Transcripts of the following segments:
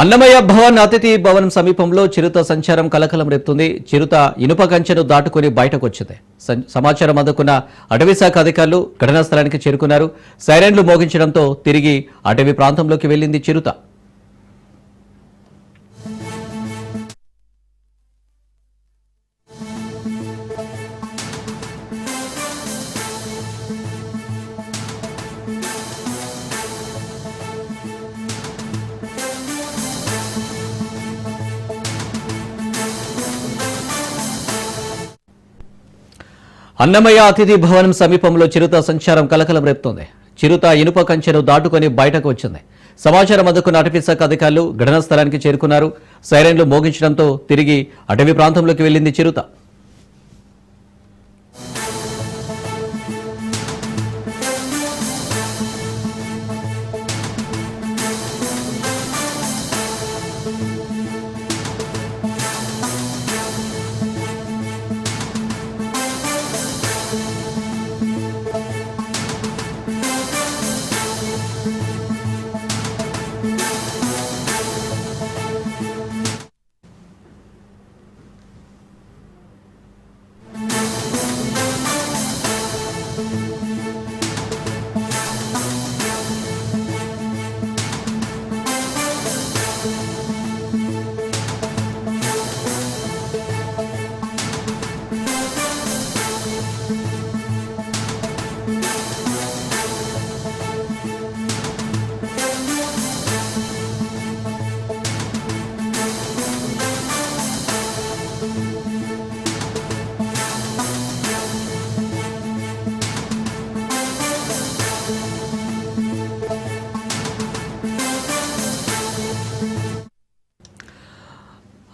అన్నమయ్య భవన్ అతిథి భవనం సమీపంలో చిరుత సంచారం కలకలం రేపుతుంది. చిరుత ఇనుప కంచెను దాటుకుని బయటకు వచ్చింది సమాచారం అందుకున్న అటవీ శాఖ అధికారులు ఘటనా స్థలానికి చేరుకున్నారు. సైరన్లు మోగించడంతో తిరిగి అటవీ ప్రాంతంలోకి వెళ్ళింది చిరుత. అన్నమయ్య అతిథి భవనం సమీపంలో చిరుత సంచారం కలకలం రేపుతోంది. చిరుత ఇనుప కంచెను దాటుకొని బయటకు వచ్చింది. సమాచారం అందుకున్న అటవీ శాఖ అధికారులు ఘటనా స్థలానికి చేరుకున్నారు. సైరన్లు మోగించడంతో తిరిగి అటవీ ప్రాంతంలోకి వెళ్ళింది చిరుత.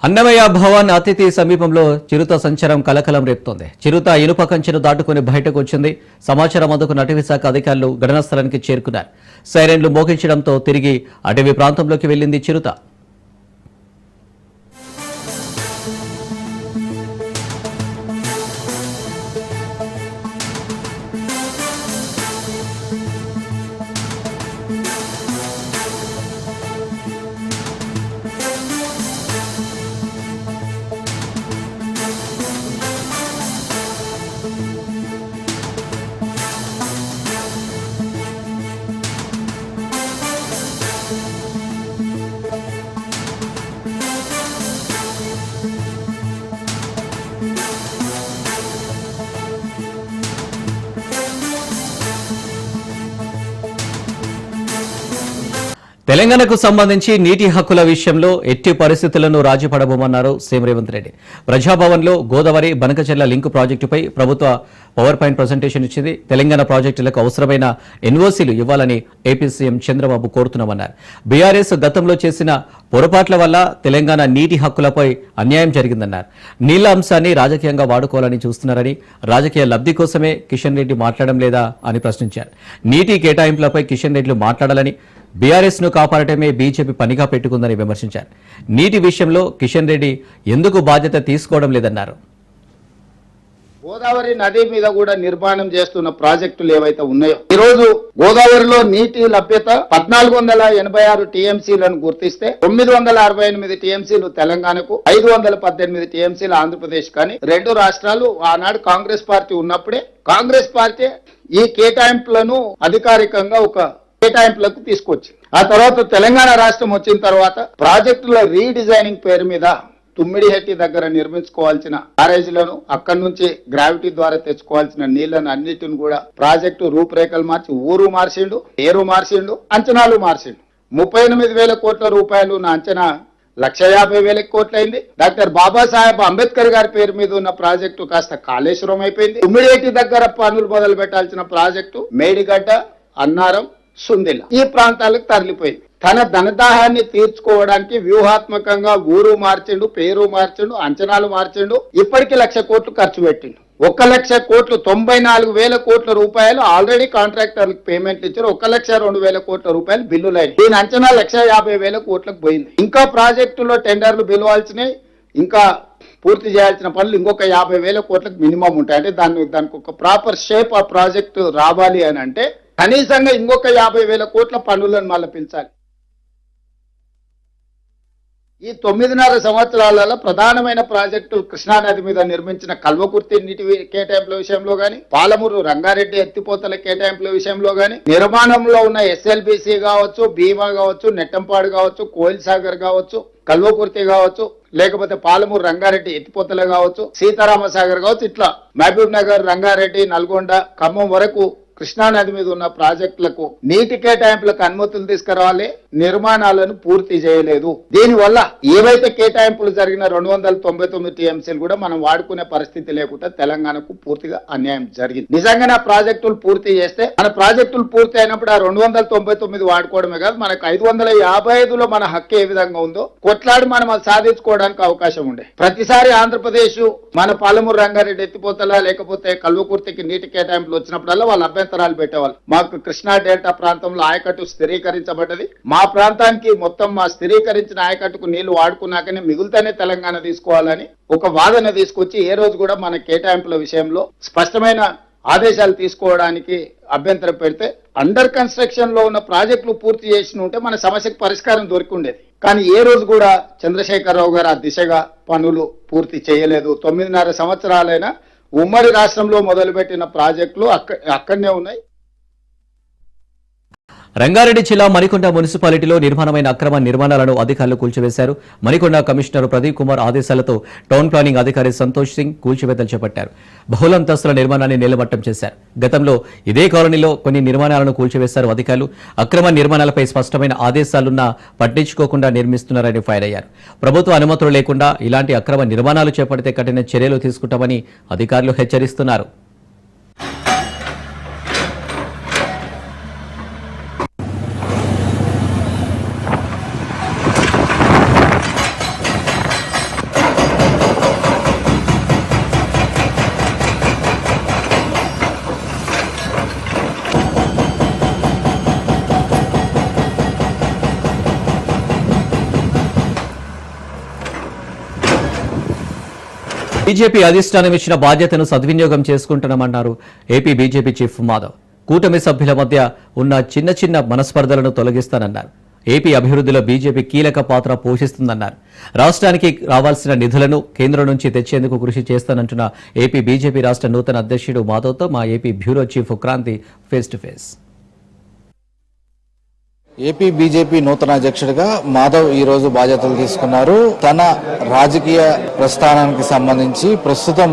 అన్నమయ్య భవన్ అతిథి సమీపంలో చిరుత సంచారం కలకలం రేపుతోంది. చిరుత ఇనుప కంచెను దాటుకుని బయటకు వచ్చింది. సమాచారం అందుకున్న అటవీ శాఖ అధికారులు ఘటనా స్థలానికి చేరుకున్నారు. సైరన్లు మోగించడంతో తిరిగి అటవీ ప్రాంతంలోకి వెళ్ళింది చిరుత. తెలంగాణకు సంబంధించి నీటి హక్కుల విషయంలో ఎట్టి పరిస్థితులను రాజీపడబోమన్నారు సీఎం రేవంత్ రెడ్డి. ప్రజాభవన్లో గోదావరి బనకచెర్ల లింక్ ప్రాజెక్టుపై ప్రభుత్వ పవర్ పాయింట్ ప్రజెంటేషన్ ఇచ్చింది. తెలంగాణ ప్రాజెక్టులకు అవసరమైన ఎన్ఓసీలు ఇవ్వాలని ఏపీ సీఎం చంద్రబాబు కోరుతున్నామన్నారు. బీఆర్ఎస్ గతంలో చేసిన పొరపాట్ల వల్ల తెలంగాణ నీటి హక్కులపై అన్యాయం జరిగిందన్నారు. నీళ్ళ అంశాన్ని రాజకీయంగా వాడుకోవాలని చూస్తున్నారని రాజకీయ లబ్ధి కోసమే కిషన్ రెడ్డి మాట్లాడడం లేదా అని ప్రశ్నించారు. నీటి కేటాయింపులపై కిషన్ రెడ్డిలు మాట్లాడాలని బీఆర్ఎస్ను కాపాడటమే బీజేపీ పనిగా పెట్టుకుందని విమర్శించారు. నీటి విషయంలో కిషన్ రెడ్డి ఎందుకు బాధ్యత తీసుకోవడం లేదన్నారు. గోదావరి నది మీద కూడా నిర్మాణం చేస్తున్న ప్రాజెక్టులు ఏవైతే ఉన్నాయో ఈ రోజు గోదావరిలో నీటి లభ్యత పద్నాలుగు వందల ఎనభై ఆరు టీఎంసీలను గుర్తిస్తే తొమ్మిది వందల అరవై ఎనిమిది టీఎంసీలు తెలంగాణకు ఐదు వందల పద్దెనిమిది టీఎంసీలు ఆంధ్రప్రదేశ్ కానీ రెండు రాష్ట్రాలు ఆనాడు కాంగ్రెస్ పార్టీ ఉన్నప్పుడే కాంగ్రెస్ పార్టీ ఈ కేటాయింపులను అధికారికంగా ఒక కేటాయింపులకు తీసుకొచ్చింది ఆ తర్వాత తెలంగాణ రాష్ట్రం వచ్చిన తర్వాత ప్రాజెక్టుల రీడిజైనింగ్ పేరు మీద తుమ్మిడిహెట్టి దగ్గర నిర్మించుకోవాల్సిన బ్యారేజీలను అక్కడి నుంచి గ్రావిటీ ద్వారా తెచ్చుకోవాల్సిన నీళ్ళను అన్నిటిని కూడా ప్రాజెక్టు రూపురేఖలు మార్చి ఊరు మార్చిండు పేరు మార్చిండు అంచనాలు మార్చిండు. ముప్పై ఎనిమిది వేల కోట్ల రూపాయలు నా అంచనా లక్ష యాభై వేల కోట్లయింది. డాక్టర్ బాబాసాహెబ్ అంబేద్కర్ గారి పేరు మీద ఉన్న ప్రాజెక్టు కాస్త కాళేశ్వరం అయిపోయింది. తుమ్మిడిహెట్టి దగ్గర పనులు మొదలు పెట్టాల్సిన ప్రాజెక్టు మేడిగడ్డ అన్నారం సుందిల. ఈ ప్రాంతాలకు తరలిపోయింది. తన ధనదాహాన్ని తీర్చుకోవడానికి వ్యూహాత్మకంగా ఊరు మార్చిండు పేరు మార్చిండు అంచనాలు మార్చిండు ఇప్పటికి లక్ష కోట్లు ఖర్చు పెట్టిండు. ఒక లక్ష కోట్లు తొంభై నాలుగు వేల కోట్ల రూపాయలు ఆల్రెడీ కాంట్రాక్టర్లకు పేమెంట్లు ఇచ్చారు. ఒక లక్ష రెండు వేల కోట్ల రూపాయలు బిల్లులు అయినాయి దీని అంచనా లక్ష యాభై వేల కోట్లకు పోయింది. ఇంకా ప్రాజెక్టులో టెండర్లు పిలవాల్సినాయి ఇంకా పూర్తి చేయాల్సిన పనులు ఇంకొక యాభై వేల కోట్లకు మినిమం ఉంటాయి. అంటే దాన్ని దానికి ఒక ప్రాపర్ షేప్ ఆ ప్రాజెక్టు రావాలి అని అంటే కనీసంగా ఇంకొక యాభై వేల కోట్ల పనులను మళ్ళీ పెంచాలి ఈ తొమ్మిదిన్నర సంవత్సరాలలో ప్రధానమైన ప్రాజెక్టులు కృష్ణానది మీద నిర్మించిన కల్వకుర్తి నీటి కేటాయింపుల విషయంలో గాని పాలమూరు రంగారెడ్డి ఎత్తిపోతల కేటాయింపుల విషయంలో గాని నిర్మాణంలో ఉన్న ఎస్ఎల్బిసి కావచ్చు భీమా కావచ్చు నెట్టంపాడు కావచ్చు కోయిల్ సాగర్ కావచ్చు కల్వకుర్తి కావచ్చు లేకపోతే పాలమూరు రంగారెడ్డి ఎత్తిపోతల కావచ్చు సీతారామసాగర్ కావచ్చు ఇట్లా మహబూబ్ నగర్ రంగారెడ్డి నల్గొండ ఖమ్మం వరకు కృష్ణానది మీద ఉన్న ప్రాజెక్టులకు నీటి కేటాయింపులకు అనుమతులు తీసుకురావాలి నిర్మాణాలను పూర్తి చేయలేదు. దీనివల్ల ఏవైతే కేటాయింపులు జరిగిన రెండు వందల తొంభై తొమ్మిది టీఎంసీలు కూడా మనం వాడుకునే పరిస్థితి లేకుండా తెలంగాణకు పూర్తిగా అన్యాయం జరిగింది. నిజంగానే ఆ ప్రాజెక్టులు పూర్తి చేస్తే మన ప్రాజెక్టులు పూర్తి అయినప్పుడు ఆ రెండు వందల తొంభై తొమ్మిది వాడుకోవడమే కాదు మనకు ఐదు వందల యాభై ఐదులో మన హక్కు ఏ విధంగా ఉందో కొట్లాడి మనం అది సాధించుకోవడానికి అవకాశం ఉండే. ప్రతిసారి ఆంధ్రప్రదేశ్ మన పాలమూరు రంగారెడ్డి ఎత్తిపోతలా లేకపోతే కల్వకుర్తికి నీటి కేటాయింపులు వచ్చినప్పుడల్లా వాళ్ళు అభ్యంతరాలు పెట్టేవాళ్ళు. మాకు కృష్ణా డెల్టా ప్రాంతంలో ఆయకట్టు స్థిరీకరించబడ్డది. మా ప్రాంతానికి మొత్తం మా స్థిరీకరించిన ఆయకట్టుకు నీళ్ళు వాడుకున్నాకనే మిగులుతానే తెలంగాణ తీసుకోవాలని ఒక వాదన తీసుకొచ్చి ఏ రోజు కూడా మన కేటాయింపుల విషయంలో స్పష్టమైన ఆదేశాలు తీసుకోవడానికి అభ్యంతరం పెడితే అండర్ కన్స్ట్రక్షన్లో ఉన్న ప్రాజెక్టులు పూర్తి చేసి ఉంటే మన సమస్యకు పరిష్కారం దొరికి ఉండేది కానీ ఏ రోజు కూడా చంద్రశేఖరరావు గారు ఆ దిశగా పనులు పూర్తి చేయలేదు. తొమ్మిదిన్నర సంవత్సరాలైనా ఉమ్మడి రాష్ట్రంలో మొదలుపెట్టిన ప్రాజెక్టులు అక్క అక్కడనే ఉన్నాయి. రంగారెడ్డి జిల్లా మణికొండ మున్సిపాలిటీలో నిర్మాణమైన అక్రమ నిర్మాణాలను అధికారులు కూల్చివేశారు. మణికొండ కమిషనర్ ప్రదీప్ కుమార్ ఆదేశాలతో టౌన్ ప్లానింగ్ అధికారి సంతోష్ సింగ్ కూల్చివేతలు చేపట్టారు. బహుళంతస్తుల నిర్మాణాన్ని నిలబట్టం చేశారు. గతంలో ఇదే కాలనీలో కొన్ని నిర్మాణాలను కూల్చివేశారు అధికారులు. అక్రమ నిర్మాణాలపై స్పష్టమైన ఆదేశాలున్నా పట్టించుకోకుండా నిర్మిస్తున్నారని ఫైర్ అయ్యారు. ప్రభుత్వ అనుమతులు లేకుండా ఇలాంటి అక్రమ నిర్మాణాలు చేపడితే కఠిన చర్యలు తీసుకుంటామని అధికారులు హెచ్చరిస్తున్నారు. బీజేపీ అధిష్టానం ఇచ్చిన బాధ్యతను సద్వినియోగం చేసుకుంటున్నామన్నారు ఏపీ బీజేపీ చీఫ్ మాధవ్. కూటమి సభ్యుల మధ్య ఉన్న చిన్న చిన్న మనస్పర్ధలను తొలగిస్తానన్నారు. ఏపీ అభివృద్ధిలో బీజేపీ కీలక పాత్ర పోషిస్తుందన్నారు. రాష్ట్రానికి రావాల్సిన నిధులను కేంద్రం నుంచి తెచ్చేందుకు కృషి చేస్తానంటున్న ఏపీ బీజేపీ రాష్ట్ర నూతన అధ్యక్షుడు మాధవ్తో మా AP bureau chief Kranti face to face. AP BJP నూతన అధ్యక్షుడిగా మాధవ్ ఈ రోజు బాధ్యతలు తీసుకున్నారు. తన రాజకీయ ప్రస్థానానికి సంబంధించి ప్రస్తుతం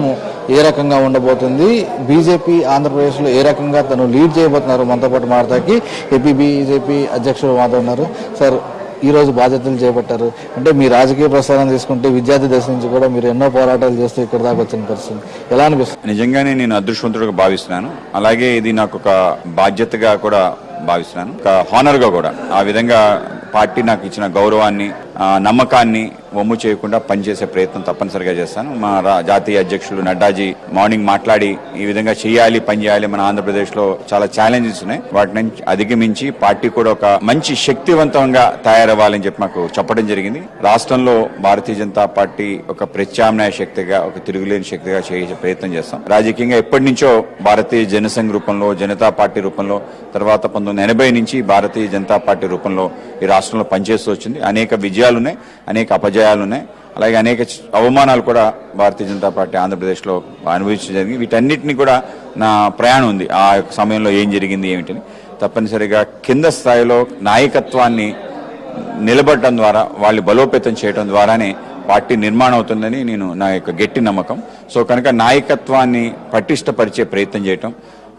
ఏ రకంగా ఉండబోతుంది? బీజేపీ ఆంధ్రప్రదేశ్లో ఏ రకంగా తను లీడ్ చేయబోతున్నారు? మనతో పాటు మాట్లాడతాకి ఏపీ బీజేపీ అధ్యక్షుడు మాధవ్ ఉన్నారు. సార్ ఈరోజు బాధ్యతలు చేపట్టారు. అంటే మీ రాజకీయ ప్రస్థానం తీసుకుంటే విద్యార్థి దశ నుంచి కూడా మీరు ఎన్నో పోరాటాలు చేస్తూ ఇక్కడ దాకా వచ్చిన పరిస్థితి. ఎలా అనిపిస్తుంది? నిజంగానే నేను అదృష్టవంతుడిగా భావిస్తున్నాను. అలాగే ఇది నాకు ఒక బాధ్యతగా కూడా భావిస్తున్నాను. ఒక హానర్గా కూడా. ఆ విధంగా పార్టీ నాకు ఇచ్చిన గౌరవాన్ని నమ్మకాన్ని వమ్ము చేయకుండా పనిచేసే ప్రయత్నం తప్పనిసరిగా చేస్తాను. మా రా- జాతీయ అధ్యక్షులు నడ్డాజీ మార్నింగ్ మాట్లాడి ఈ విధంగా చేయాలి పని చేయాలి మన ఆంధ్రప్రదేశ్లో చాలా ఛాలెంజెస్ ఉన్నాయి. వాటి నుంచి అధిగమించి పార్టీ కూడా ఒక మంచి శక్తివంతంగా తయారవ్వాలని చెప్పి మాకు చెప్పడం జరిగింది. రాష్ట్రంలో భారతీయ జనతా పార్టీ ఒక ప్రత్యామ్నాయ శక్తిగా ఒక తిరుగులేని శక్తిగా చేసే ప్రయత్నం చేస్తాం. రాజకీయంగా ఎప్పటి నుంచో భారతీయ జనసంఘ్ రూపంలో జనతా పార్టీ రూపంలో తర్వాత పంతొమ్మిది ఎనభై నుంచి భారతీయ జనతా పార్టీ రూపంలో ఈ రాష్ట్రంలో పనిచేస్తూ వచ్చింది. అనేక విజయ విజయాలున్నాయి అనేక అపజయాలు ఉన్నాయి అలాగే అనేక అవమానాలు కూడా భారతీయ జనతా పార్టీ ఆంధ్రప్రదేశ్లో అనుభవించడం జరిగింది. వీటన్నిటిని కూడా నా ప్రయాణం ఉంది. ఆ యొక్క సమయంలో ఏం జరిగింది ఏమిటని. తప్పనిసరిగా కింద స్థాయిలో నాయకత్వాన్ని నిలబడటం ద్వారా వాళ్ళు బలోపేతం చేయడం ద్వారానే పార్టీ నిర్మాణం అవుతుందని నేను నా యొక్క గట్టి నమ్మకం. సో కనుక నాయకత్వాన్ని పటిష్టపరిచే ప్రయత్నం చేయటం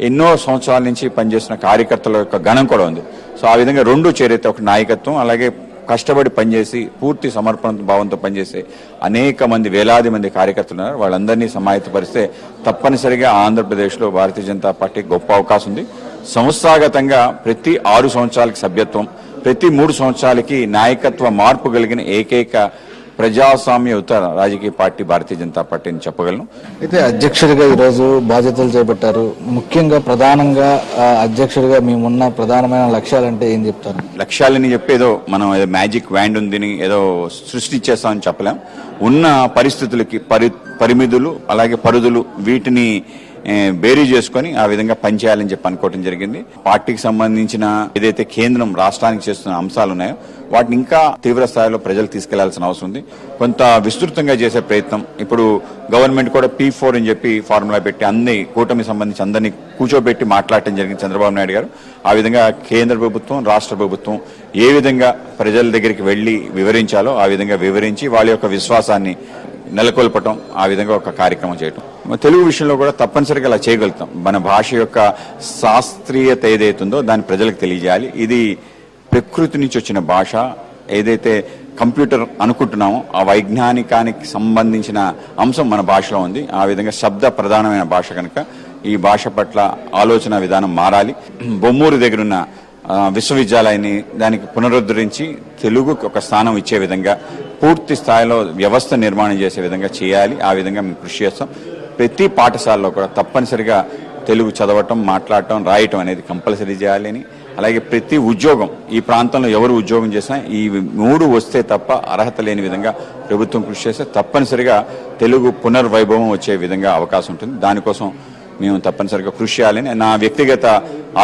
ఎన్నో సంవత్సరాల నుంచి పనిచేస్తున్న కార్యకర్తల యొక్క గణం కూడా ఉంది. సో ఆ విధంగా రెండు చేరైతే ఒక నాయకత్వం అలాగే కష్టపడి పనిచేసి పూర్తి సమర్పణ భావంతో పనిచేసే అనేక మంది వేలాది మంది కార్యకర్తలు ఉన్నారు. వాళ్ళందరినీ సమాయత్తపరిస్తే తప్పనిసరిగా ఆంధ్రప్రదేశ్లో భారతీయ జనతా పార్టీ గొప్ప అవకాశం ఉంది. సంస్థాగతంగా ప్రతి ఆరు సంవత్సరాలకి సభ్యత్వం ప్రతి మూడు సంవత్సరాలకి నాయకత్వ మార్పు కలిగిన ఏకైక ప్రజాస్వామ్యయుత రాజకీయ పార్టీ భారతీయ జనతా పార్టీ అని చెప్పగలను. అయితే అధ్యక్షుడిగా ఈ రోజు బాధ్యతలు చేపట్టారు. ముఖ్యంగా ప్రధానంగా అధ్యక్షుడిగా మేమున్న ప్రధానమైన లక్ష్యాలంటే ఏం చెప్తారు? లక్ష్యాలని చెప్పి ఏదో మనం ఏదో మ్యాజిక్ వ్యాండ్ ఉందని ఏదో సృష్టించేస్తామని చెప్పలేం. ఉన్న పరిస్థితులకి పరి పరిమితులు అలాగే పరుదులు వీటిని బేరీ చేసుకొని ఆ విధంగా పనిచేయాలని చెప్పి అనుకోవడం జరిగింది. పార్టీకి సంబంధించిన ఏదైతే కేంద్రం రాష్ట్రానికి చేస్తున్న అంశాలు ఉన్నాయో వాటిని ఇంకా తీవ్ర స్థాయిలో ప్రజలు తీసుకెళ్ళాల్సిన అవసరం ఉంది. కొంత విస్తృతంగా చేసే ప్రయత్నం ఇప్పుడు గవర్నమెంట్ కూడా పీ ఫోర్ అని చెప్పి ఫార్ములా పెట్టి అన్ని కూటమి సంబంధించి అందరినీ కూర్చోబెట్టి మాట్లాడటం జరిగింది చంద్రబాబు నాయుడు గారు. ఆ విధంగా కేంద్ర ప్రభుత్వం రాష్ట్ర ప్రభుత్వం ఏ విధంగా ప్రజల దగ్గరికి వెళ్ళి వివరించాలో ఆ విధంగా వివరించి వాళ్ళ యొక్క విశ్వాసాన్ని నెలకొల్పటం ఆ విధంగా ఒక కార్యక్రమం చేయటం. తెలుగు విషయంలో కూడా తప్పనిసరిగా అలా చేయగలుగుతాం. మన భాష యొక్క శాస్త్రీయత ఏదైతుందో దాన్ని ప్రజలకు తెలియజేయాలి. ఇది ప్రకృతి నుంచి వచ్చిన భాష. ఏదైతే కంప్యూటర్ అనుకుంటున్నామో ఆ వైజ్ఞానికానికి సంబంధించిన అంశం మన భాషలో ఉంది. ఆ విధంగా శబ్ద ప్రధానమైన భాష కనుక ఈ భాష పట్ల ఆలోచన విధానం మారాలి. బొమ్మూరు దగ్గరున్న విశ్వవిద్యాలయాన్ని దానికి పునరుద్ధరించి తెలుగుకు ఒక స్థానం ఇచ్చే విధంగా పూర్తి స్థాయిలో వ్యవస్థ నిర్మాణం చేసే విధంగా చేయాలి. ఆ విధంగా మేము కృషి చేస్తాం. ప్రతి పాఠశాలలో కూడా తప్పనిసరిగా తెలుగు చదవటం మాట్లాడటం రాయటం అనేది కంపల్సరీ చేయాలి అని. అలాగే ప్రతి ఉద్యోగం ఈ ప్రాంతంలో ఎవరు ఉద్యోగం చేసినా ఈ మూడు వస్తే తప్ప అర్హత లేని విధంగా ప్రభుత్వం కృషి చేస్తే తప్పనిసరిగా తెలుగు పునర్వైభవం వచ్చే విధంగా అవకాశం ఉంటుంది. దానికోసం మేము తప్పనిసరిగా కృషి చేయాలని నా వ్యక్తిగత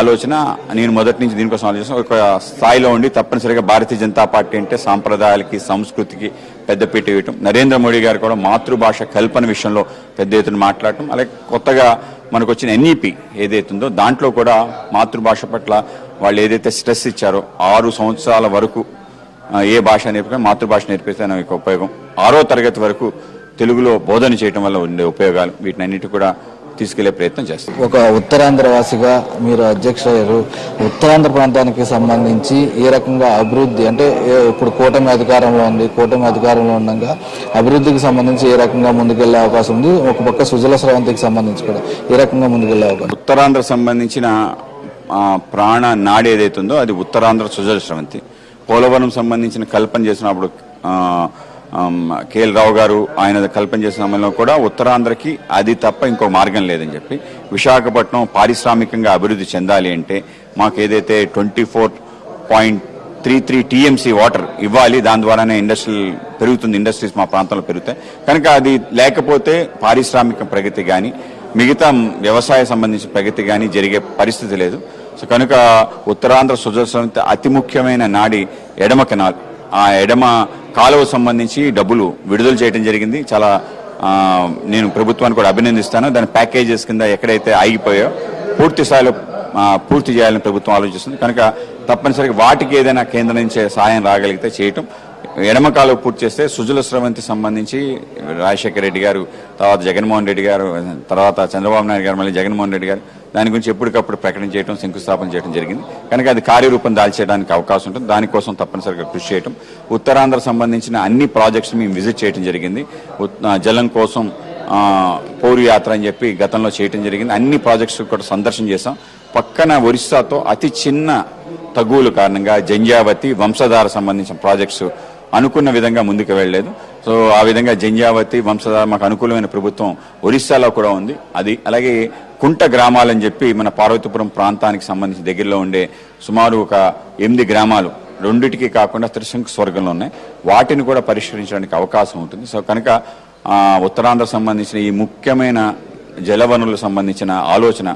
ఆలోచన. నేను మొదటి నుంచి దీనికోసం ఆలోచన ఒక స్థాయిలో ఉండి తప్పనిసరిగా భారతీయ జనతా పార్టీ అంటే సాంప్రదాయాలకి సంస్కృతికి పెద్దపీట వేయటం. నరేంద్ర మోడీ గారు కూడా మాతృభాష కల్పన విషయంలో పెద్ద ఎత్తున మాట్లాడటం. అలాగే కొత్తగా మనకు వచ్చిన ఎన్ఈపి ఏదైతుందో దాంట్లో కూడా మాతృభాష పట్ల వాళ్ళు ఏదైతే స్ట్రెస్ ఇచ్చారో ఆరు సంవత్సరాల వరకు ఏ భాష నేర్పితే మాతృభాష నేర్పిస్తే నాకు ఉపయోగం. ఆరో తరగతి వరకు తెలుగులో బోధన చేయటం వల్ల ఉండే ఉపయోగాలు. వీటిని అన్నిటి కూడా తీసుకెళ్ళే ప్రయత్నం చేస్తాం. ఒక ఉత్తరాంధ్ర వాసిగా మీరు అధ్యక్షులు ఉత్తరాంధ్ర ప్రాంతానికి సంబంధించి ఏ రకంగా అభివృద్ధి అంటే ఇప్పుడు కూటమి అధికారంలో ఉంది కూటమి అధికారంలో ఉండగా అభివృద్ధికి సంబంధించి ఏ రకంగా ముందుకెళ్ళే అవకాశం ఉంది? ఒక పక్క సుజల స్రవంతికి సంబంధించి కూడా ఏ రకంగా ముందుకెళ్ళే అవకాశం? ఉత్తరాంధ్ర సంబంధించిన ప్రాణ నాడి ఏదైతే ఉందో అది ఉత్తరాంధ్ర సుజల స్రవంతి. పోలవరం సంబంధించిన కల్పన చేసినప్పుడు కేఎల్ రావు గారు ఆయన కల్పన చేసిన సమయంలో కూడా ఉత్తరాంధ్రకి అది తప్ప ఇంకో మార్గం లేదని చెప్పి విశాఖపట్నం పారిశ్రామికంగా అభివృద్ధి చెందాలి అంటే మాకు ఏదైతే twenty four point three three TMC water ఇవ్వాలి దాని ద్వారానే ఇండస్ట్రియల్ పెరుగుతుంది ఇండస్ట్రీస్ మా ప్రాంతంలో పెరుగుతాయి. కనుక అది లేకపోతే పారిశ్రామిక ప్రగతి కానీ మిగతా వ్యవసాయ సంబంధించిన ప్రగతి కానీ జరిగే పరిస్థితి లేదు. సో కనుక ఉత్తరాంధ్ర సుజల అతి ముఖ్యమైన నాడి ఎడమ కెనాల్. ఆ ఎడమ కాలువ సంబంధించి డబ్బులు విడుదల చేయడం జరిగింది. చాలా నేను ప్రభుత్వాన్ని కూడా అభినందిస్తాను. దాని ప్యాకేజెస్ కింద ఎక్కడైతే ఆగిపోయాయో పూర్తి స్థాయిలో పూర్తి చేయాలని ప్రభుత్వం ఆలోచిస్తుంది. కనుక తప్పనిసరిగా వాటికి ఏదైనా కేంద్రం నుంచి సాయం రాగలిగితే చేయటం. ఎడమ కాలువ పూర్తి చేస్తే సుజల స్రవంతి సంబంధించి రాజశేఖర రెడ్డి గారు తర్వాత జగన్మోహన్ రెడ్డి గారు తర్వాత చంద్రబాబు నాయుడు గారు మళ్ళీ జగన్మోహన్ రెడ్డి గారు దాని గురించి ఎప్పటికప్పుడు ప్రకటన చేయడం శంకుస్థాపన చేయడం జరిగింది. కనుక అది కార్యరూపం దాల్చేయడానికి అవకాశం ఉంటుంది. దానికోసం తప్పనిసరిగా కృషి చేయడం ఉత్తరాంధ్ర సంబంధించిన అన్ని ప్రాజెక్ట్స్ మేము విజిట్ చేయడం జరిగింది. జలం కోసం పౌరు యాత్ర అని చెప్పి గతంలో చేయడం జరిగింది. అన్ని ప్రాజెక్ట్స్ కూడా సందర్శన చేశాం. పక్కన ఒరిస్సాతో అతి చిన్న తగువుల కారణంగా జంజావతి వంశధార సంబంధించిన ప్రాజెక్ట్స్ అనుకున్న విధంగా ముందుకు వెళ్ళలేదు. సో ఆ విధంగా జంజావతి వంశధార మాకు అనుకూలమైన ప్రభుత్వం ఒరిస్సాలో కూడా ఉంది. అది అలాగే కుంట గ్రామాలని చెప్పి మన పార్వతీపురం ప్రాంతానికి సంబంధించి దగ్గరలో ఉండే సుమారు ఒక ఎనిమిది గ్రామాలు రెండిటికి కాకుండా త్రిశంఖ స్వర్గంలో ఉన్నాయి. వాటిని కూడా పరిష్కరించడానికి అవకాశం ఉంటుంది. సో కనుక ఉత్తరాంధ్ర సంబంధించిన ఈ ముఖ్యమైన జలవనరులకు సంబంధించిన ఆలోచన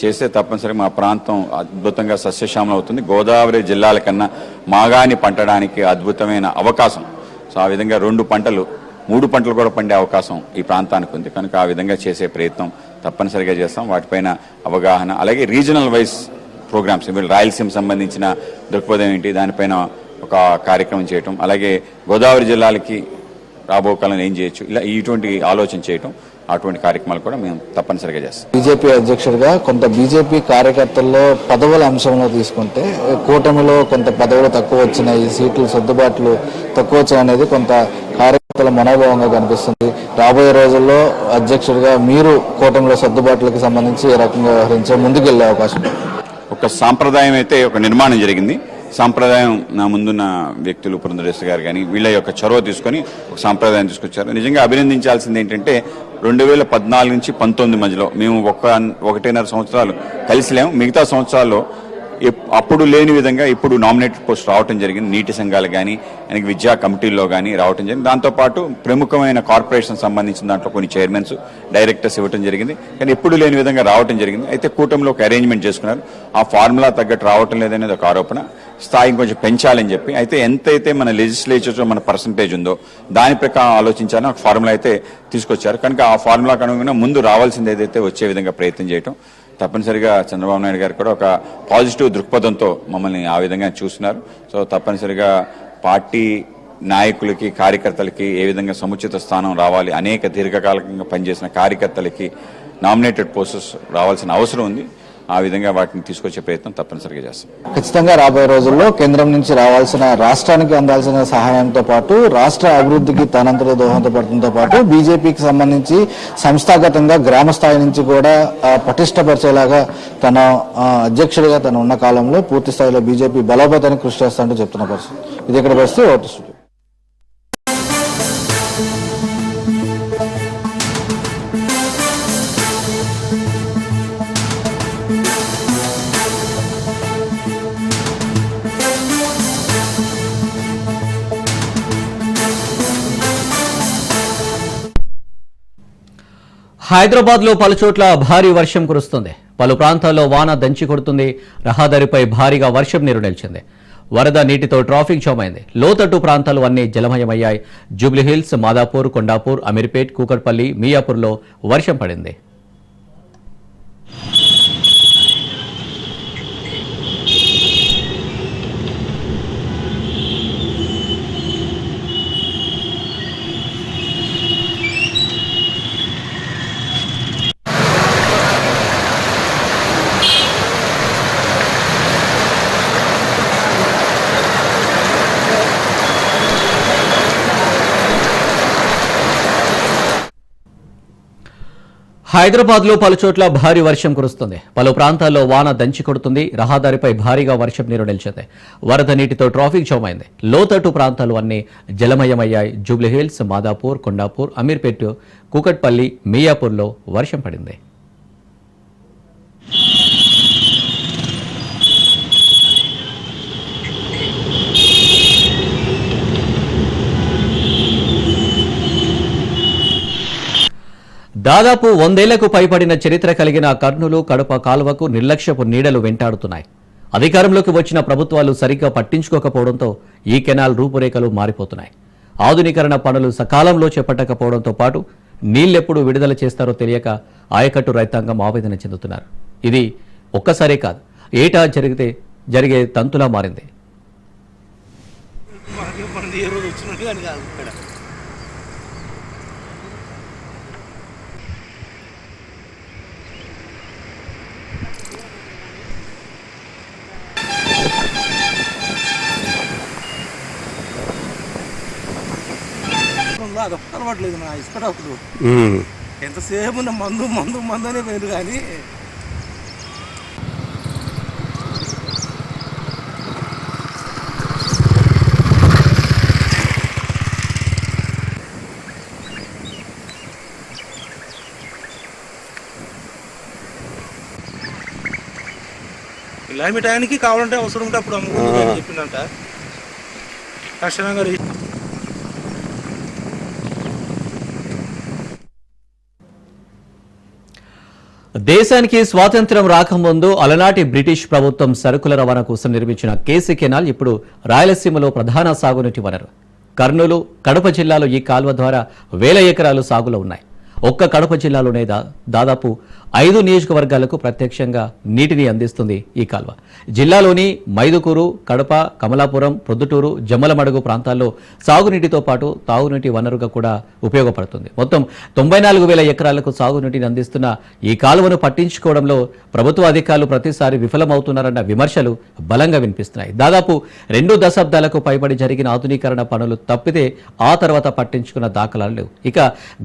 చేస్తే తప్పనిసరిగా మా ప్రాంతం అద్భుతంగా సస్యశ్యామలం అవుతుంది. గోదావరి జిల్లాల కన్నా మాగాని పంటడానికి అద్భుతమైన అవకాశం. సో ఆ విధంగా రెండు పంటలు మూడు పంటలు కూడా పండే అవకాశం ఈ ప్రాంతానికి ఉంది. కనుక ఆ విధంగా చేసే ప్రయత్నం తప్పనిసరిగా చేస్తాం. వాటిపైన అవగాహన అలాగే రీజనల్ వైజ్ ప్రోగ్రామ్స్ ఇప్పుడు రాయలసీమ సంబంధించిన దృక్పథం ఏంటి దానిపైన ఒక కార్యక్రమం చేయటం అలాగే గోదావరి జిల్లాలకి రాబో కాలంలో ఏం చేయొచ్చు ఇలా ఇటువంటి ఆలోచన చేయటం అటువంటి కార్యక్రమాలు కూడా మేము తప్పనిసరిగా చేస్తాం. బీజేపీ అధ్యక్షుడిగా కొంత బీజేపీ కార్యకర్తల్లో పదవుల అంశంలో తీసుకుంటే కూటమిలో కొంత పదవులు తక్కువ వచ్చినాయి సీట్లు సర్దుబాట్లు తక్కువ వచ్చాయి అనేది కొంత కార్యకర్తల మనోభావంగా కనిపిస్తుంది. రాబోయే రోజుల్లో అధ్యక్షుడిగా మీరు కూటమిలో సర్దుబాట్లకు సంబంధించి ఏ రకంగా వ్యవహరించే ముందుకెళ్ళే అవకాశం? ఒక సాంప్రదాయం అయితే ఒక నిర్మాణం జరిగింది. సాంప్రదాయం నా ముందున్న వ్యక్తులు పురంధరేశ్వర గారు కానీ వీళ్ళ యొక్క చొరవ తీసుకొని ఒక సాంప్రదాయం తీసుకొచ్చారు. నిజంగా అభినందించాల్సింది ఏంటంటే రెండు వేల పద్నాలుగు నుంచి పంతొమ్మిది మధ్యలో మేము ఒక ఒకటిన్నర సంవత్సరాలు కలిసి లేము. మిగతా సంవత్సరాల్లో అప్పుడు లేని విధంగా ఇప్పుడు నామినేటెడ్ పోస్ట్ రావటం జరిగింది. నీటి సంఘాలు కానీ ఆయనకి విద్యా కమిటీల్లో కానీ రావటం జరిగింది. దాంతోపాటు ప్రముఖమైన కార్పొరేషన్ సంబంధించిన దాంట్లో కొన్ని చైర్మన్స్ డైరెక్టర్స్ ఇవ్వటం జరిగింది. కానీ ఎప్పుడు లేని విధంగా రావటం జరిగింది. అయితే కూటమిలో ఒక అరేంజ్మెంట్ చేసుకున్నారు. ఆ ఫార్ములా తగ్గట్టు రావటం లేదనేది ఒక ఆరోపణ. స్థాయిని కొంచెం పెంచాలని చెప్పి అయితే ఎంతైతే మన లెజిస్లేచర్లో మన పర్సంటేజ్ ఉందో దాని ప్రకారం ఆలోచించాలని ఒక ఫార్ములా అయితే తీసుకొచ్చారు. కనుక ఆ ఫార్ములాకు అనుగుణంగా ముందు రావాల్సింది ఏదైతే వచ్చే విధంగా ప్రయత్నం చేయటం తప్పనిసరిగా చంద్రబాబు నాయుడు గారు కూడా ఒక పాజిటివ్ దృక్పథంతో మమ్మల్ని ఆ విధంగా చూస్తున్నారు. సో తప్పనిసరిగా పార్టీ నాయకులకి కార్యకర్తలకి ఏ విధంగా సముచిత స్థానం రావాలి అనేక దీర్ఘకాలికంగా పనిచేసిన కార్యకర్తలకి నామినేటెడ్ పోస్టెస్ రావాల్సిన అవసరం ఉంది. ఆ విధంగా వాటిని తీసుకొచ్చే ప్రయత్నం తప్పనిసరిగా చేస్తాం. ఖచ్చితంగా రాబోయే రోజుల్లో కేంద్రం నుంచి రావాల్సిన రాష్ట్రానికి అందాల్సిన సహాయంతో పాటు రాష్ట్ర అభివృద్ధికి తనంత దోహదపడటంతో పాటు బీజేపీకి సంబంధించి సంస్థాగతంగా గ్రామ స్థాయి నుంచి కూడా పటిష్టపరిచేలాగా తన అధ్యక్షుడిగా తను ఉన్న కాలంలో పూర్తి స్థాయిలో బీజేపీ బలోపేతానికి కృషి చేస్తానంటూ చెప్తున్న పరిస్థితి. ఇది ఇక్కడ పరిస్థితి? ఓటు హైదరాబాద్లో పలు చోట్ల భారీ వర్షం కురుస్తుంది. పలు ప్రాంతాల్లో వాన దంచి కొడుతుంది. రహదారిపై భారీగా వర్షం నీరు నిలిచింది. వరద నీటితో ట్రాఫిక్ జామ్ అయింది. లోతట్టు ప్రాంతాలు అన్ని జలమయమయ్యాయి. జూబ్లీహిల్స్ మాదాపూర్ కొండాపూర్ అమీర్పేట్ కూకట్పల్లి మియాపూర్లో వర్షం పడింది. హైదరాబాద్లో పలు చోట్ల భారీ వర్షం కురుస్తుంది. పలు ప్రాంతాల్లో వాన దంచి కొడుతుంది. రహదారిపై భారీగా వర్షం నీరు నిలిచింది. వరద నీటితో ట్రాఫిక్ జామ్ అయింది. లోతట్టు ప్రాంతాలు అన్నీ జలమయమయ్యాయి. జూబ్లీహిల్స్ మాదాపూర్ కొండాపూర్ అమీర్పేట్ కూకట్పల్లి మియాపూర్లో వర్షం పడింది. దాదాపు వందేళ్ళకు పైబడిన చరిత్ర కలిగిన కర్నూలు కడప కాలువకు నిర్లక్ష్యపు నీడలు వెంటాడుతున్నాయి. అధికారంలోకి వచ్చిన ప్రభుత్వాలు సరిగ్గా పట్టించుకోకపోవడంతో ఈ కెనాల్ రూపురేఖలు మారిపోతున్నాయి. ఆధునీకరణ పనులు సకాలంలో చేపట్టకపోవడంతో పాటు నీళ్ళెప్పుడు విడుదల చేస్తారో తెలియక ఆయకట్టు రైతాంగం ఆవేదన చెందుతున్నారు. ఇది ఒక్కసారే కాదు ఏటా జరిగితే జరిగే తంతులా మారింది. ఇక్కడ అది ఒక్క అలవాట్లేదు నా ఇసుక అప్పుడు ఎంతసేపు నా మందు మందు మందు అనే పోయింది కానీ. ఇలాంటి టైంకి కావాలంటే అవసరం ఉంటే అప్పుడు అమ్ముకుంటుంది అని చెప్పిందంట లక్షణంగా దేశానికి స్వాతంత్ర్యం రాకముందు అలనాటి బ్రిటిష్ ప్రభుత్వం సరుకుల రవాణా కోసం నిర్మించిన కేసీ కెనాల్ ఇప్పుడు రాయలసీమలో ప్రధాన సాగునీటి వనరు. కర్నూలు కడప జిల్లాలో ఈ కాల్వ ద్వారా వేల ఎకరాలు సాగులో ఉన్నాయి. ఒక్క కడప జిల్లాలోనే దా- దాదాపు ఐదు నియోజకవర్గాలకు ప్రత్యక్షంగా నీటిని అందిస్తుంది ఈ కాల్వ. జిల్లాలోని మైదుకూరు కడప కమలాపురం ప్రొద్దుటూరు జమ్మలమడుగు ప్రాంతాల్లో సాగునీటితో పాటు తాగునీటి వనరుగా కూడా ఉపయోగపడుతుంది. మొత్తం తొంభై నాలుగు వేల ఎకరాలకు సాగునీటిని అందిస్తున్న ఈ కాలువను పట్టించుకోవడంలో ప్రభుత్వ అధికారులు ప్రతిసారి విఫలమవుతున్నారన్న విమర్శలు బలంగా వినిపిస్తున్నాయి. దాదాపు రెండు దశాబ్దాలకు పైబడి జరిగిన ఆధునీకరణ పనులు తప్పితే ఆ తర్వాత పట్టించుకున్న దాఖలాలు లేవు. ఇక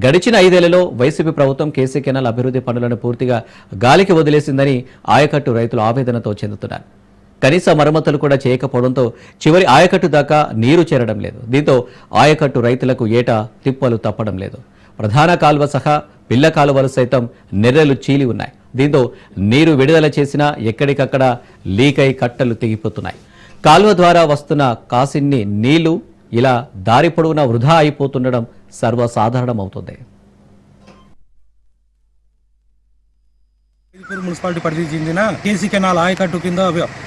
గడిచిన ఐదేళ్ళలో వైసీపీ ప్రభుత్వం కేసీ కెనాల్ అభివృద్ధి పనులను పూర్తి పూర్తిగా గాలికి వదిలేసిందని ఆయకట్టు రైతులు ఆవేదనతో చెందుతున్నారు. కనీస మరమ్మతులు కూడా చేయకపోవడంతో చివరి ఆయకట్టు దాకా నీరు చేరడం లేదు. దీంతో ఆయకట్టు రైతులకు ఏటా తిప్పలు తప్పడం లేదు. ప్రధాన కాలువ సహా పిల్ల కాలువలు సైతం నెర్రెలు చీలి ఉన్నాయి. దీంతో నీరు విడుదల చేసినా ఎక్కడికక్కడ లీక్ అయి కట్టలు తెగిపోతున్నాయి. కాలువ ద్వారా వస్తున్న కాసిన్ని నీళ్ళు ఇలా దారి పొడవునా వృధా అయిపోతుండడం సర్వసాధారణమవుతుంది. చిత్తూరు మున్సిపాలిటీ పరిధికి చెందిన కేసీ కెనాల్ ఆయకట్టు కింద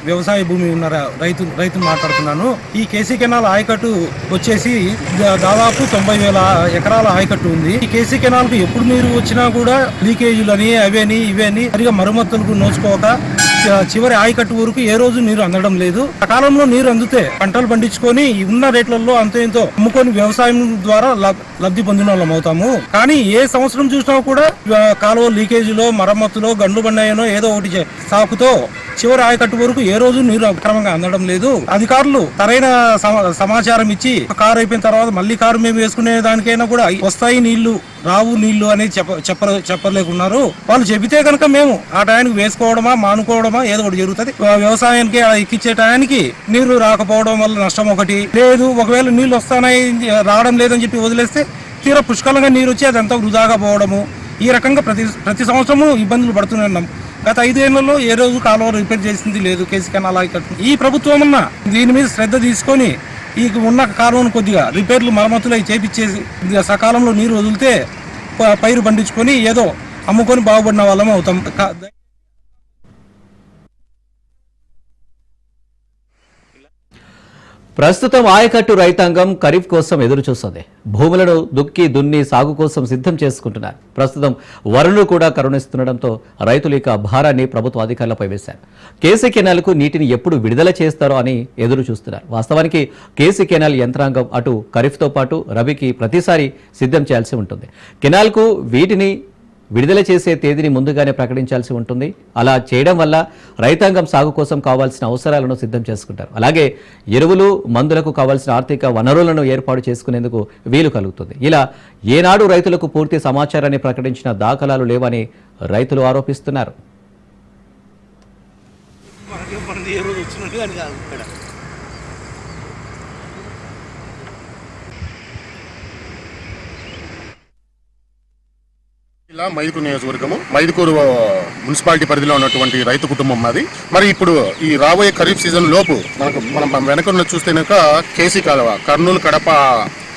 వ్యవసాయ భూమి ఉన్న రైతు రైతు మాట్లాడుతున్నాను. ఈ కేసీ కెనాల్ ఆయకట్టు వచ్చేసి దా- దాదాపు తొంభై వేల ఎకరాల ఆయకట్టు ఉంది. ఈ కేసీ కెనాల్కు ఎప్పుడు నీరు వచ్చినా కూడా లీకేజీలని అవేని ఇవేని సరిగా మరమ్మతులకు నోచుకోక చివరి ఆయకట్టు వరకు ఏ రోజు నీరు అందడం లేదు. సకాలంలో నీరు అందితే పంటలు పండించుకొని ఉన్న రేట్లలో అంతో ఎంతో అమ్ముకొని వ్యవసాయం ద్వారా లబ్- లబ్ధి పొందిన వాళ్ళం అవుతాము. కానీ ఏ సంవత్సరం చూసినా కూడా కాలువ లీకేజీలో మరమ్మతులో గండు బండాయనో ఏదో ఒకటి సాకుతో చివరి ఆయకట్టు వరకు ఏ రోజు నీరు అక్రమంగా అందడం లేదు. అధికారులు సరైన సమాచారం ఇచ్చి కారు అయిపోయిన తర్వాత మళ్ళీ కారు మేము వేసుకునే దానికైనా కూడా వస్తాయి నీళ్ళు రావు నీళ్ళు అనేది చెప్ప చెప్ప చెప్పలేకున్నారు. వాళ్ళు చెబితే కనుక మేము ఆ టయానికి వేసుకోవడమా మానుకోవడమా ఏదో ఒకటి జరుగుతుంది. వ్యవసాయానికి ఆ ఎక్కిచ్చే టయానికి నీళ్ళు రాకపోవడం వల్ల నష్టం ఒకటి. లేదు ఒకవేళ నీళ్ళు వస్తానని రావడం లేదని చెప్పి వదిలేస్తే తీరా పుష్కలంగా నీరు వచ్చి అదంతా వృధాగా పోవడము. ఈ రకంగా ప్రతి ప్రతి సంవత్సరము ఇబ్బందులు పడుతున్నాం గత ఐదేళ్ళలో ఏ రోజు కాలువ రిపేర్ చేసింది లేదు. కేసీ కెనాల్ ఆయకట్టు ఈ ప్రభుత్వం అన్న దీని మీద శ్రద్ధ తీసుకొని ఈ ఉన్న కాలువను కొద్దిగా రిపేర్లు మరమ్మతులు అవి చేపించేసి సకాలంలో నీరు వదిలితే ప- పైరు పండించుకొని ఏదో అమ్ముకొని బాగుపడిన వాళ్ళం అవుతాం. ప్రస్తుతం ఆయకట్టు రైతాంగం ఖరీఫ్ కోసం ఎదురు చూస్తుంది భూములను దుక్కి దున్ని సాగు కోసం సిద్ధం చేసుకుంటున్నారు. ప్రస్తుతం వరులు కూడా కరుణిస్తుండటంతో రైతులు ఇక భారాన్ని ప్రభుత్వ అధికారులపై వేశారు. కేసీ కెనాల్కు నీటిని ఎప్పుడు విడుదల చేస్తారో అని ఎదురు చూస్తున్నారు వాస్తవానికి కేసీ కెనాల్ యంత్రాంగం అటు ఖరీఫ్తో పాటు రబీకి ప్రతిసారి సిద్ధం చేయాల్సి ఉంటుంది. కెనాల్కు వీటిని విడుదల చేసే తేదీని ముందుగానే ప్రకటించాల్సి ఉంటుంది. అలా చేయడం వల్ల రైతాంగం సాగు కోసం కావాల్సిన అవసరాలను సిద్ధం చేసుకుంటారు. అలాగే ఎరువులు మందులకు కావాల్సిన ఆర్థిక వనరులను ఏర్పాటు చేసుకునేందుకు వీలు కలుగుతుంది. ఇలా ఏనాడు రైతులకు పూర్తి సమాచారాన్ని ప్రకటించిన దాఖలాలు లేవని రైతులు ఆరోపిస్తున్నారు ఏ రోజు వచ్చినట్టు కానీ కాదు ఇక్కడ జిల్లా మైదుకూరు నియోజకవర్గము. మైదుకూరు మున్సిపాలిటీ పరిధిలో ఉన్నటువంటి రైతు కుటుంబం మాది. మరి ఇప్పుడు ఈ రాబోయే ఖరీఫ్ సీజన్ లోపు మనకు మనం వెనక చూస్తే కనుక కేసీ కాలువ కర్నూలు కడప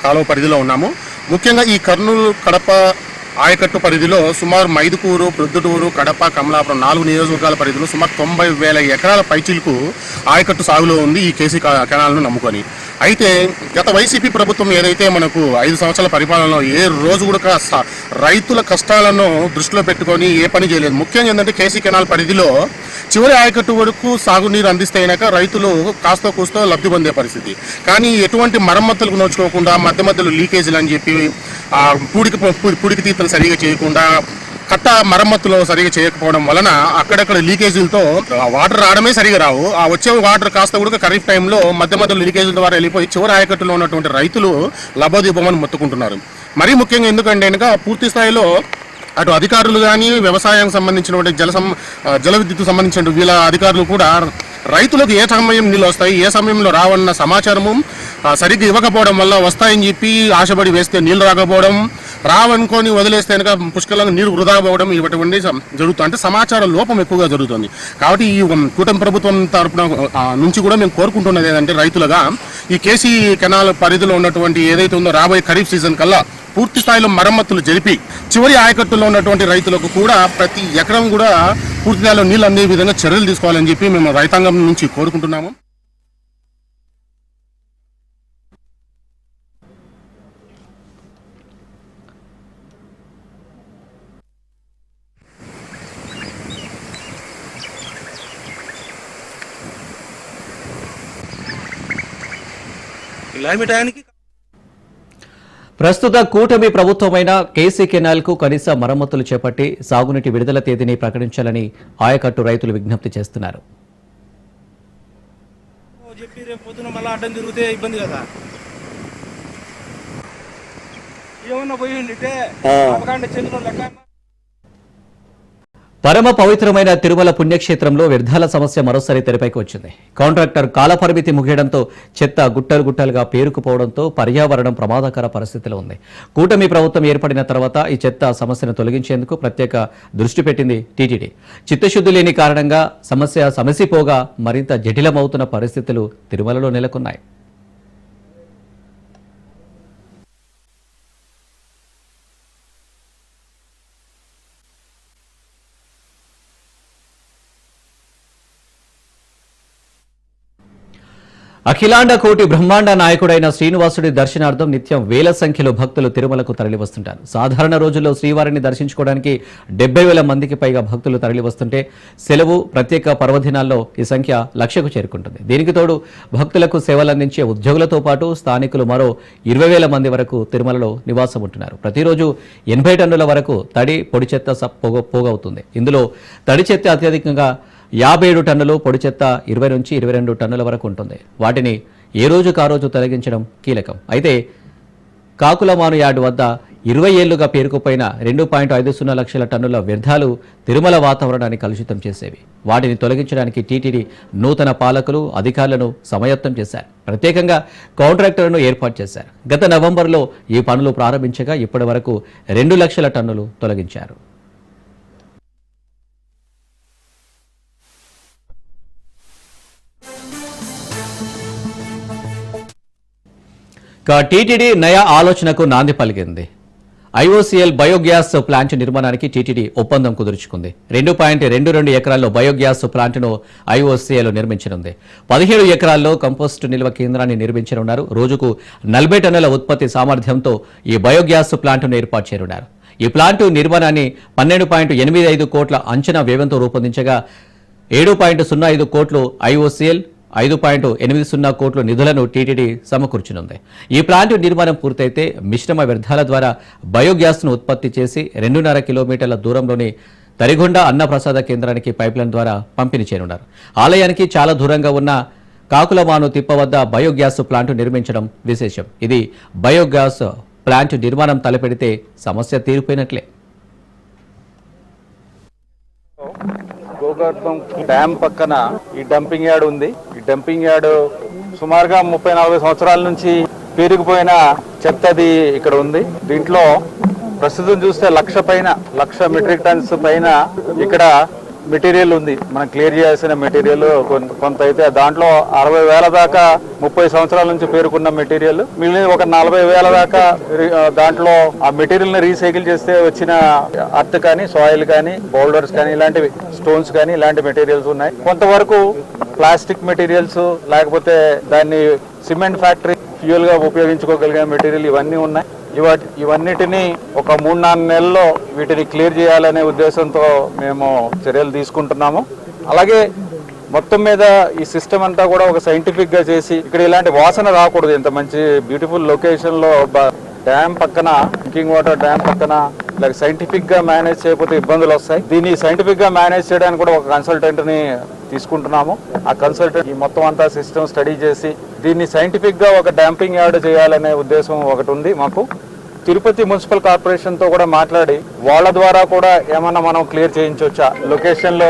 కాలువ పరిధిలో ఉన్నాము. ముఖ్యంగా ఈ కర్నూలు కడప ఆయకట్టు పరిధిలో సుమారు మైదుకూరు ప్రొద్దుటూరు కడప కమలాపురం నాలుగు నియోజకవర్గాల పరిధిలో సుమారు తొంభై వేల ఎకరాల పైచీలకు ఆయకట్టు సాగులో ఉంది ఈ కేసీ కెనాల్ను నమ్ముకొని. అయితే గత వైసీపీ ప్రభుత్వం ఏదైతే మనకు ఐదు సంవత్సరాల పరిపాలనలో ఏ రోజు కూడా స- రైతుల కష్టాలను దృష్టిలో పెట్టుకొని ఏ పని చేయలేదు. ముఖ్యంగా ఏంటంటే కేసీ కెనాల్ పరిధిలో చివరి ఆయకట్టు వరకు సాగునీరు అందిస్తే అయినాక రైతులు కాస్త కూస్తో లబ్ధి పొందే పరిస్థితి. కానీ ఎటువంటి మరమ్మతులకు నోచుకోకుండా మధ్య మధ్యలో లీకేజీలు అని చెప్పి పూడికి పూడికి తీతలు సరిగా చేయకుండా కట్ట మరమ్మతులు సరిగా చేయకపోవడం వలన అక్కడక్కడ లీకేజీలతో వాటర్ రావడమే సరిగా రావు. ఆ వచ్చే వాటర్ కాస్త కూడా ఖరీఫ్ టైంలో మధ్య మధ్యలో లీకేజీల ద్వారా వెళ్ళిపోయి చివరి ఆయకట్టులో ఉన్నటువంటి రైతులు లబోదీపమని మొత్తుకుంటున్నారు. మరీ ముఖ్యంగా ఎందుకంటే కనుక పూర్తి స్థాయిలో అటు అధికారులు కానీ వ్యవసాయానికి సంబంధించినటువంటి జల సం జల విద్యుత్ సంబంధించిన వీళ్ళ అధికారులు కూడా రైతులకు ఏ సమయం నీళ్ళు వస్తాయి ఏ సమయంలో రావన్న సమాచారము సరిగ్గా ఇవ్వకపోవడం వల్ల వస్తాయని చెప్పి ఆశపడి వేస్తే నీళ్ళు రాకపోవడం రావనుకొని వదిలేస్తే కనుక పుష్కలంగా నీరు వృధా పోవడం ఇటువంటి జరుగుతుంది అంటే సమాచార లోపం ఎక్కువగా జరుగుతుంది. కాబట్టి ఈ కూటమి ప్రభుత్వం తరపున నుంచి కూడా మేము కోరుకుంటున్నది ఏంటంటే రైతులుగా ఈ కేసీ కెనాల్ పరిధిలో ఉన్నటువంటి ఏదైతే ఉందో రాబోయే ఖరీఫ్ సీజన్ కల్లా పూర్తి స్థాయిలో మరమ్మతులు జరిపి చివరి ఆయకట్టులో ఉన్నటువంటి రైతులకు కూడా ప్రతి ఎకరం కూడా పూర్తి స్థాయిలో నీళ్ళు అందే విధంగా చర్యలు తీసుకోవాలని చెప్పి మేము రైతాంగం నుంచి కోరుకుంటున్నాము. టయానికి ప్రస్తుత కూటమి ప్రభుత్వమైన కేసీ కెనాల్కు కనీస మరమ్మతులు చేపట్టి సాగునీటి విడుదల తేదీని ప్రకటించాలని ఆయకట్టు రైతులు విజ్ఞప్తి చేస్తున్నారు. చెప్పి రేపు పొద్దున మళ్ళీ అడ్డం తిరిగితే ఇబ్బంది కదా? ఏమన్నా పోయి ఉండితే అవగాహన చెందిన లెక్క పరమ పవిత్రమైన తిరుమల పుణ్యక్షేత్రంలో వ్యర్థాల సమస్య మరోసారి తెరపైకి వచ్చింది. కాంట్రాక్టర్ కాలపరిమితి ముగియడంతో చెత్త గుట్టలు గుట్టలుగా పేరుకుపోవడంతో పర్యావరణం ప్రమాదకర పరిస్థితిలో ఉంది. కూటమి ప్రభుత్వం ఏర్పడిన తర్వాత ఈ చెత్త సమస్యను తొలగించేందుకు ప్రత్యేక దృష్టి పెట్టింది టీటీడీ. చిత్తశుద్ధి లేని కారణంగా సమస్య సమసిపోగా మరింత జటిలమవుతున్న పరిస్థితులు తిరుమలలో నెలకొన్నాయి. అఖిలాండ కోటి బ్రహ్మాండ నాయకుడైన శ్రీనివాసుడి దర్శనార్థం నిత్యం వేల సంఖ్యలో భక్తులు తిరుమలకు తరలివస్తుంటారు. సాధారణ రోజుల్లో శ్రీవారిని దర్శించుకోవడానికి డెబ్బై వేల మందికి పైగా భక్తులు తరలివస్తుంటే సెలవు ప్రత్యేక పర్వదినాల్లో ఈ సంఖ్య లక్షకు చేరుకుంటుంది. దీనికి తోడు భక్తులకు సేవలందించే ఉద్యోగులతో పాటు స్థానికులు మరో ఇరవై వేల మంది వరకు తిరుమలలో నివాసం ఉంటున్నారు ప్రతిరోజు ఎనభై టన్నుల వరకు తడి పొడి చెత్త పోగ పోగవుతుంది. ఇందులో తడి చెత్త అత్యధికంగా యాభై ఏడు టన్నులు పొడి చెత్త ఇరవై నుంచి ఇరవై రెండు టన్నుల వరకు ఉంటుంది. వాటిని ఏ రోజుకు ఆ రోజు తొలగించడం కీలకం. అయితే కాకులమాను యార్డు వద్ద ఇరవై ఏళ్ళుగా పేరుకుపోయిన రెండు పాయింట్ ఐదు సున్నా లక్షల టన్నుల వ్యర్థాలు తిరుమల వాతావరణాన్ని కలుషితం చేసేవి. వాటిని తొలగించడానికి టీటీడీ నూతన పాలకులు అధికారులను సమయత్తం చేశారు. ప్రత్యేకంగా కాంట్రాక్టర్ను ఏర్పాటు చేశారు. గత నవంబర్లో ఈ పనులు ప్రారంభించగా ఇప్పటి వరకు రెండు లక్షల టన్నులు తొలగించారు. టీటీడీ నయా ఆలోచనకు నాంది పలికింది. ఐఓసీఎల్ బయోగ్యాస్ ప్లాంట్ నిర్మాణానికి టీటీడీ ఒప్పందం కుదుర్చుకుంది. రెండు పాయింట్ రెండు రెండు ఎకరాల్లో బయోగ్యాస్ ప్లాంట్ను ఐఓసీఎల్ నిర్మించనుంది. పదిహేడు ఎకరాల్లో కంపోస్టు నిల్వ కేంద్రాన్ని నిర్మించనున్నారు. రోజుకు నలభై టన్నుల ఉత్పత్తి సామర్థ్యంతో ఈ బయోగ్యాస్ ప్లాంట్ను ఏర్పాటు చేయనున్నారు. ఈ ప్లాంటు నిర్మాణాన్ని పన్నెండు పాయింట్ ఎనిమిది ఐదు కోట్ల అంచనా వ్యయంతో రూపొందించగా ఏడు పాయింట్ సున్నా ఐదు కోట్లు ఐఓసీఎల్ ఐదు పాయింట్ ఎనిమిది సున్నా కోట్ల నిధులను టీటీడీ సమకూర్చనుంది. ఈ ప్లాంట్ నిర్మాణం పూర్తయితే మిశ్రమ వ్యర్థాల ద్వారా బయోగ్యాస్ను ఉత్పత్తి చేసి రెండున్నర కిలోమీటర్ల దూరంలోని తరిగొండ అన్నప్రసాద కేంద్రానికి పైప్లైన్ ద్వారా పంపిణీ చేయనున్నారు. ఆలయానికి చాలా దూరంగా ఉన్న కాకులమాను తిప్ప వద్ద బయోగ్యాస్ ప్లాంట్ నిర్మించడం విశేషం. ఇది బయోగ్యాస్ ప్లాంట్ నిర్మాణం తలపెడితే సమస్య తీరిపోయినట్లే. గోకర్ణం డ్యామ్ పక్కన ఈ డంపింగ్ యార్డ్ ఉంది. ఈ డంపింగ్ యార్డ్ సుమారుగా ముప్పై నలభై సంవత్సరాల నుంచి పేరుకుపోయిన చెత్తది ఇక్కడ ఉంది. దీంట్లో ప్రస్తుతం చూస్తే లక్ష పైన లక్ష మెట్రిక్ టన్స్ పైన ఇక్కడ మెటీరియల్ ఉంది. మనం క్లియర్ చేయాల్సిన మెటీరియల్ కొంత అయితే దాంట్లో అరవై వేల దాకా ముప్పై సంవత్సరాల నుంచి పేరుకున్న మెటీరియల్ మిగిలిన ఒక నలభై వేల దాకా దాంట్లో ఆ మెటీరియల్ని రీసైకిల్ చేస్తే వచ్చిన అర్త్ కానీ సాయిల్ కానీ బౌల్డర్స్ కానీ ఇలాంటివి స్టోన్స్ కానీ ఇలాంటి మెటీరియల్స్ ఉన్నాయి. కొంతవరకు ప్లాస్టిక్ మెటీరియల్స్ లేకపోతే దాన్ని సిమెంట్ ఫ్యాక్టరీ ఫ్యూయల్గా ఉపయోగించుకోగలిగే మెటీరియల్ ఇవన్నీ ఉన్నాయి. ఇవ ఇవన్నిటిని ఒక మూడు నాలుగు నెలల్లో వీటిని క్లియర్ చేయాలనే ఉద్దేశంతో మేము చర్యలు తీసుకుంటున్నాము. అలాగే మొత్తం మీద ఈ సిస్టమ్ అంతా కూడా ఒక సైంటిఫిక్గా చేసి ఇక్కడ ఇలాంటి వాసన రాకూడదు. ఇంత మంచి బ్యూటిఫుల్ లొకేషన్లో డ్యామ్ పక్కన డ్రింకింగ్ వాటర్ డ్యామ్ పక్కన ఇలా సైంటిఫిక్గా మేనేజ్ చేయకపోతే ఇబ్బందులు వస్తాయి. దీన్ని సైంటిఫిక్గా మేనేజ్ చేయడానికి కూడా ఒక కన్సల్టెంట్ని తీసుకుంటున్నాము. ఆ కన్సల్టెంట్ ఈ మొత్తం అంతా సిస్టమ్ స్టడీ చేసి దీన్ని సైంటిఫిక్గా ఒక డాంపింగ్ యార్డ్ చేయాలనే ఉద్దేశం ఒకటి ఉంది మాకు. తిరుపతి మున్సిపల్ కార్పొరేషన్తో కూడా మాట్లాడి వాళ్ళ ద్వారా కూడా ఏమన్నా మనం క్లియర్ చేయించవచ్చా లొకేషన్లో